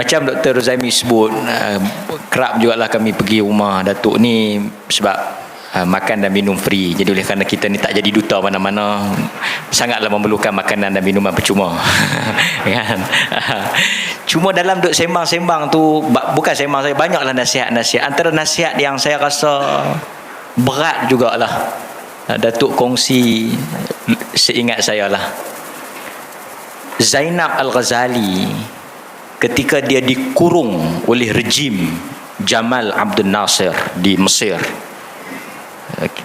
macam Dr. Rozaimi sebut uh, kerap jugalah kami pergi rumah Datuk ni sebab uh, makan dan minum free. Jadi oleh kerana kita ni tak jadi duta mana-mana sangatlah memerlukan makanan dan minuman percuma. Kan? Cuma dalam duk sembang-sembang tu bukan sembang saya banyaklah nasihat-nasihat. Antara nasihat yang saya rasa berat jugalah Datuk kongsi seingat saya lah. Zainab Al-Ghazali ketika dia dikurung oleh rejim Jamal Abdul Nasir di Mesir.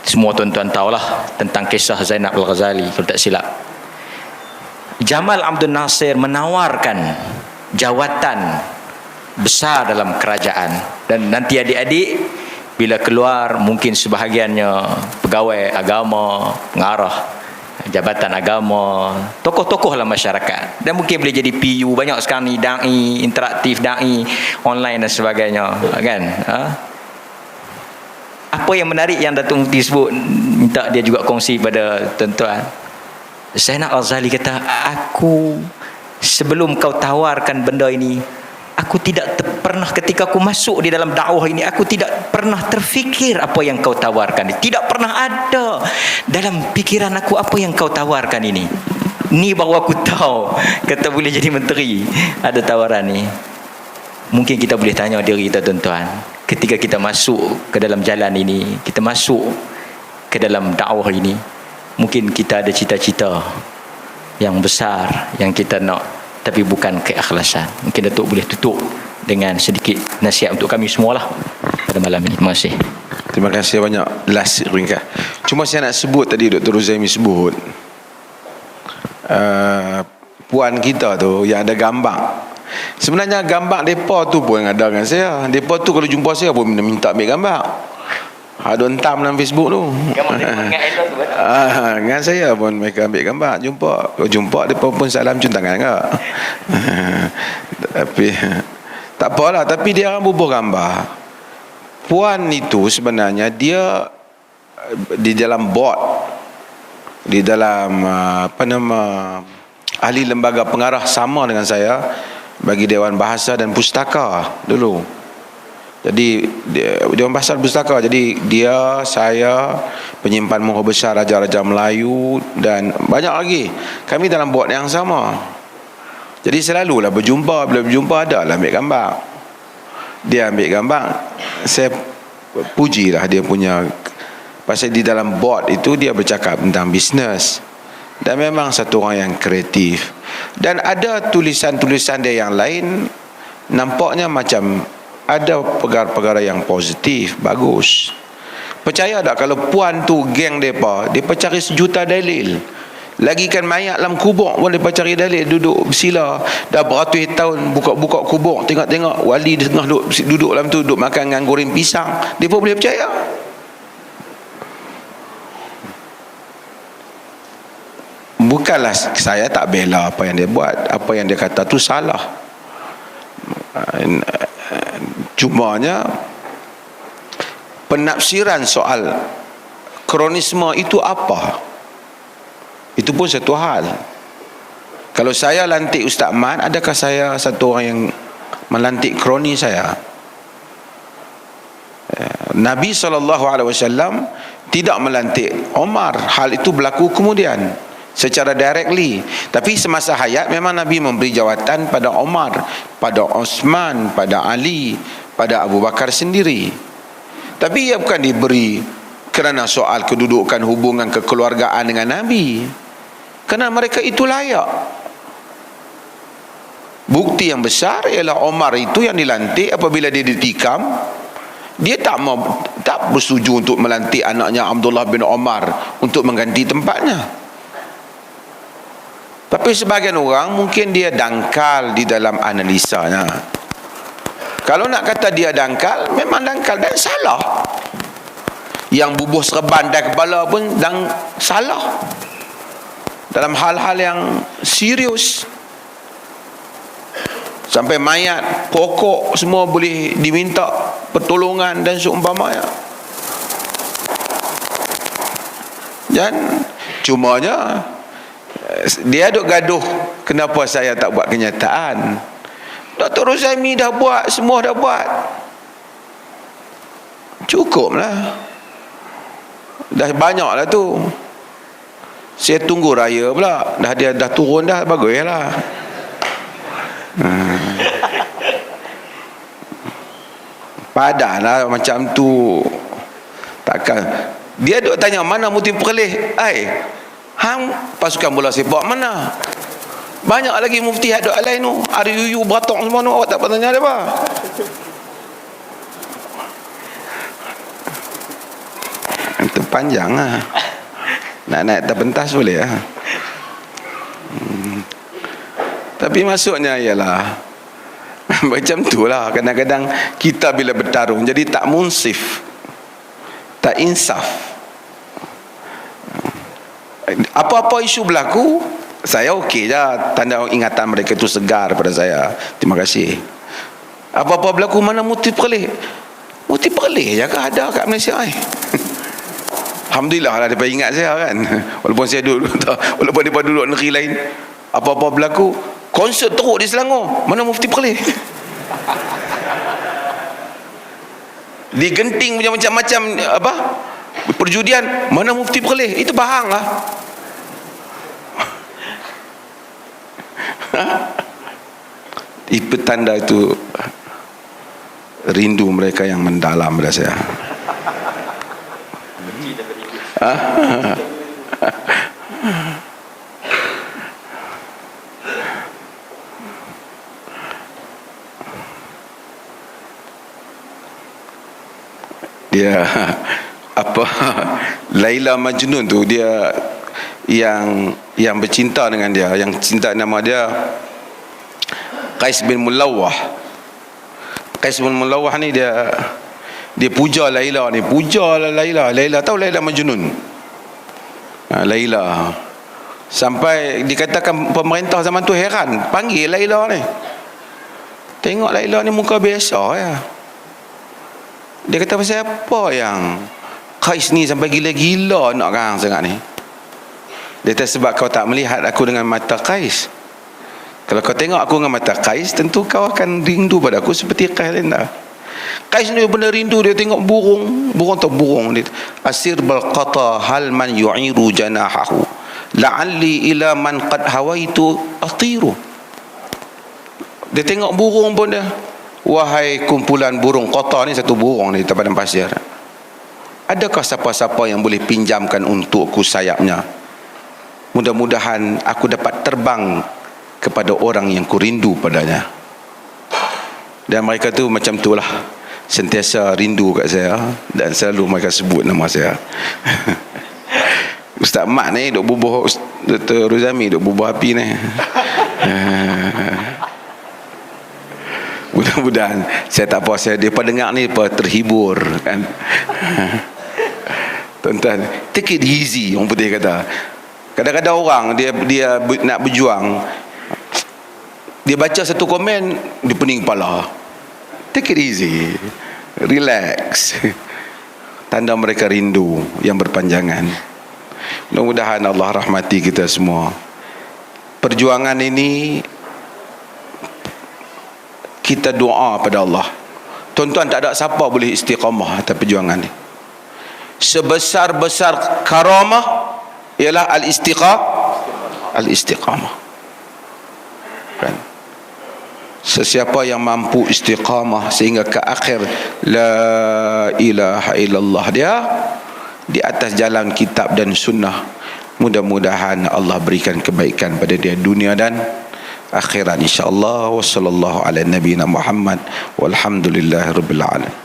Semua tuan-tuan tahulah tentang kisah Zainab Al-Ghazali kalau tak silap. Jamal Abdul Nasir menawarkan jawatan besar dalam kerajaan. Dan nanti adik-adik bila keluar mungkin sebahagiannya pegawai agama pengarah jabatan agama. Tokoh-tokoh lah masyarakat. Dan mungkin boleh jadi PU banyak sekarang ni. Da'i interaktif da'i online dan sebagainya. Kan? Ha? apa yang menarik yang Datuk Mufti sebut minta dia juga kongsi pada tuan-tuan. Zainal Al-Zali kata aku sebelum kau tawarkan benda ini aku tidak pernah ketika aku masuk di dalam dakwah ini aku tidak pernah terfikir apa yang kau tawarkan. Tidak pernah ada dalam pikiran aku apa yang kau tawarkan ini. Ni baru aku tahu. Kata boleh jadi menteri ada tawaran ni. Mungkin kita boleh tanya diri kita tuan-tuan. Ketika kita masuk ke dalam jalan ini kita masuk ke dalam dakwah ini mungkin kita ada cita-cita yang besar yang kita nak tapi bukan keikhlasan. Mungkin Datuk boleh tutup dengan sedikit nasihat untuk kami semualah pada malam ini. Terima kasih. Terima kasih banyak. Last ringkas. Cuma saya nak sebut tadi Dr. Ruzaimi sebut uh, puan kita tu yang ada gambar. Sebenarnya gambar depa tu pun ada dengan saya. Depa tu kalau jumpa saya pun minta ambil gambar. Ada entam dalam Facebook tu. Ah, dengan saya pun mereka ambil gambar. Jumpa. Kalau jumpa, mereka pun salam cium tangan ke. tapi, tak apalah. Tapi dia akan bubuh gambar. Puan itu sebenarnya dia di dalam board. Di dalam apa nama ahli lembaga pengarah sama dengan saya bagi Dewan Bahasa dan Pustaka dulu. Jadi dia, dia pasal pustaka. Jadi dia, saya, penyimpan muka besar Raja-Raja Melayu dan banyak lagi. Kami dalam buat yang sama. Jadi selalulah berjumpa. Bila berjumpa ada lah ambil gambar. Dia ambil gambar. Saya pujilah dia punya. Pasal di dalam board itu dia bercakap tentang bisnes. Dan memang satu orang yang kreatif. Dan ada tulisan-tulisan dia yang lain. Nampaknya macam ada perkara-perkara yang positif bagus. Percaya tak kalau puan tu geng depa depa cari sejuta dalil? Lagi kan mayat dalam kubur pun depa cari dalil duduk bersila. Dah beratus tahun buka-buka kubur tengok-tengok wali di tengah duduk, duduk dalam tu duduk makan dengan goreng pisang depa boleh percaya. Bukanlah saya tak bela apa yang dia buat apa yang dia kata tu salah cumanya penafsiran soal kronisme itu apa? Itu pun satu hal. Kalau saya lantik Ustaz Mat adakah saya satu orang yang melantik kroni saya? Eh, Nabi SAW tidak melantik Omar. Hal itu berlaku kemudian secara directly. Tapi semasa hayat memang Nabi memberi jawatan pada Omar pada Osman pada Ali pada Abu Bakar sendiri. Tapi ia bukan diberi kerana soal kedudukan hubungan kekeluargaan dengan Nabi. Kerana mereka itu layak. Bukti yang besar ialah Omar itu yang dilantik apabila dia ditikam. Dia tak mau tak bersetuju untuk melantik anaknya Abdullah bin Omar untuk mengganti tempatnya. Tapi sebagian orang mungkin dia dangkal di dalam analisanya. Kalau nak kata dia dangkal, memang dangkal dan salah. Yang bubuh serban dan kepala pun dan salah. Dalam hal-hal yang serius. Sampai mayat, pokok semua boleh diminta pertolongan dan seumpamanya. Dan cumanya dia duk gaduh kenapa saya tak buat kenyataan Dr. Rozaimi dah buat semua dah buat. Cukup lah dah banyak lah tu. Saya tunggu raya pula. Dah dia dah turun dah bagus lah hmm. padan lah macam tu. Takkan. Dia duk tanya mana muti perlih ai hang pasukan bola sepak mana banyak lagi mufti hadut lain tu yuyu beratok semua tu awak tak pernah tanya apa? Itu panjang lah nak naik atas pentas boleh lah hmm. tapi maksudnya ialah macam tu lah. Kadang-kadang kita bila bertarung jadi tak munsif tak insaf. Apa-apa isu berlaku saya okey je tanda ingatan mereka itu segar pada saya. Terima kasih. Apa-apa berlaku mana muti perlih muti perlih je ke ada kat Malaysia eh? Alhamdulillah lah dia ingat saya kan. Walaupun saya duduk walaupun dia duduk negeri lain. Apa-apa berlaku konsert teruk di Selangor. Mana mufti perlih digenting punya macam-macam apa? Perjudian mana mufti perlih itu bahang lah itu tanda itu rindu mereka yang mendalam pada saya. Dia apa? Laila Majnun tu dia yang yang bercinta dengan dia yang cinta nama dia Qais bin Mulawah Qais bin Mulawah ni dia dia puja Laila ni. Puja lah Laila. Laila tahu Laila Majnun? Ha, Laila. Sampai dikatakan pemerintah zaman tu heran. Panggil Laila ni. Tengok Laila ni muka biasa ya. Dia kata pasal apa yang Qais ni sampai gila-gila nak orang sangat ni dia kata sebab kau tak melihat aku dengan mata Qais. Kalau kau tengok aku dengan mata Qais tentu kau akan rindu pada aku seperti Qais Linda Qais ni benar rindu dia tengok burung. Burung atau burung dia asir balqata hal man yu'iru janahahu? La'alli ila man qad hawaitu atiru. Dia tengok burung pun dia wahai kumpulan burung kota ni satu burung ni di padang pasir. Adakah siapa-siapa yang boleh pinjamkan untukku sayapnya mudah-mudahan aku dapat terbang kepada orang yang kurindu padanya. Dan mereka tu macam tu lah. Sentiasa rindu kat saya dan selalu mereka sebut nama saya. Ustaz Mat ni duk bubuh Dr. Ruzami duk bubuh api ni. Mudah-mudahan saya tak puas saya. Depa dengar ni apa terhibur kan? Tuan-tuan take it easy orang putih kata kadang-kadang orang dia dia nak berjuang dia baca satu komen dia pening kepala. Take it easy. Relax. Tanda mereka rindu yang berpanjangan. Mudah-mudahan Allah rahmati kita semua. Perjuangan ini kita doa pada Allah. Tuan-tuan tak ada siapa boleh istiqamah atas perjuangan ni sebesar-besar karamah ialah al-istiqamah al-istiqamah. Kan? Sesiapa yang mampu istiqamah sehingga ke akhir la ilaha illallah dia di atas jalan kitab dan sunnah mudah-mudahan Allah berikan kebaikan pada dia dunia dan akhirat insyaallah wa sallallahu ala nabiyina Muhammad. Walhamdulillahirabbil alamin